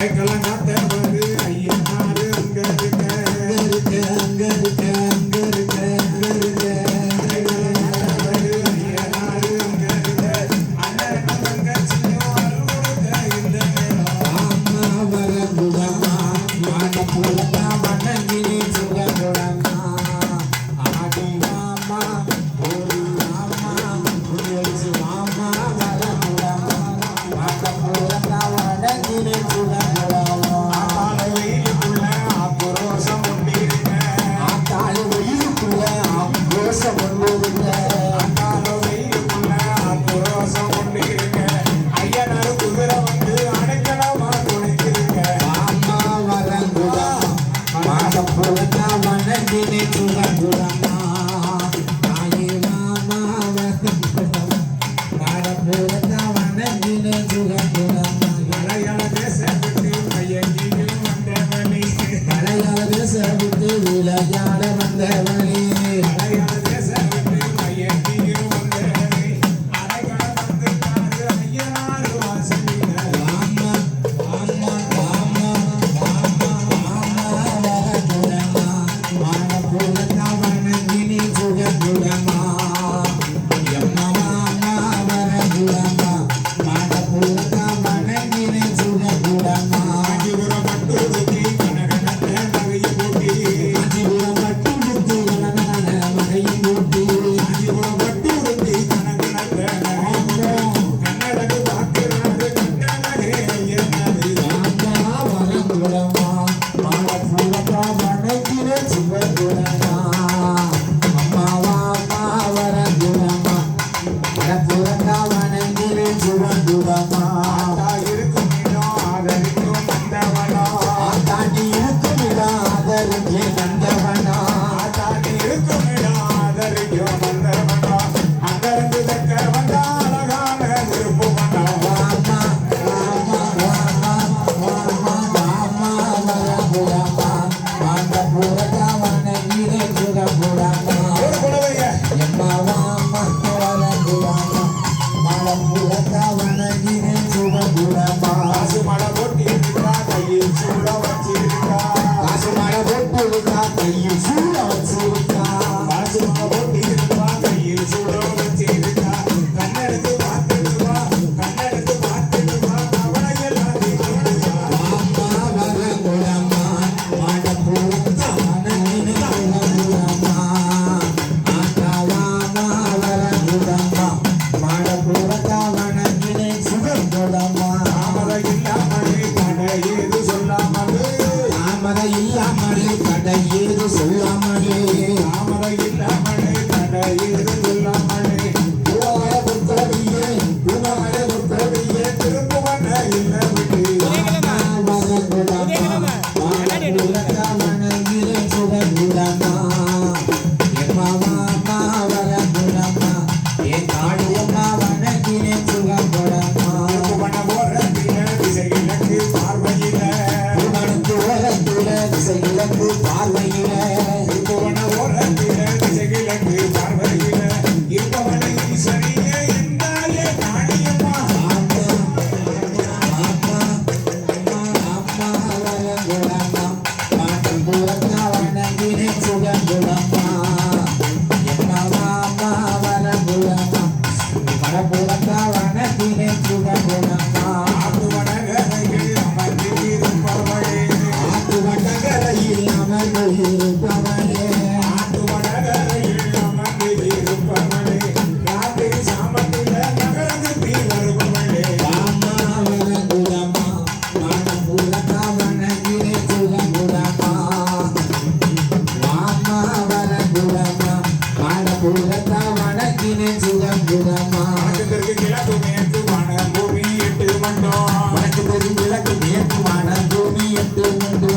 I Kalanga. দিনে ঘোরা ঘোরা Hare மனத்தினை சுகங்குதமா வணக்கத்திற்கு கிழக்கு மேற்கு வன பூமி எட்டு மண்டோ வணக்கத்திற்கு கிழக்கு மேற்கு வன பூமி எட்டு மண்டோ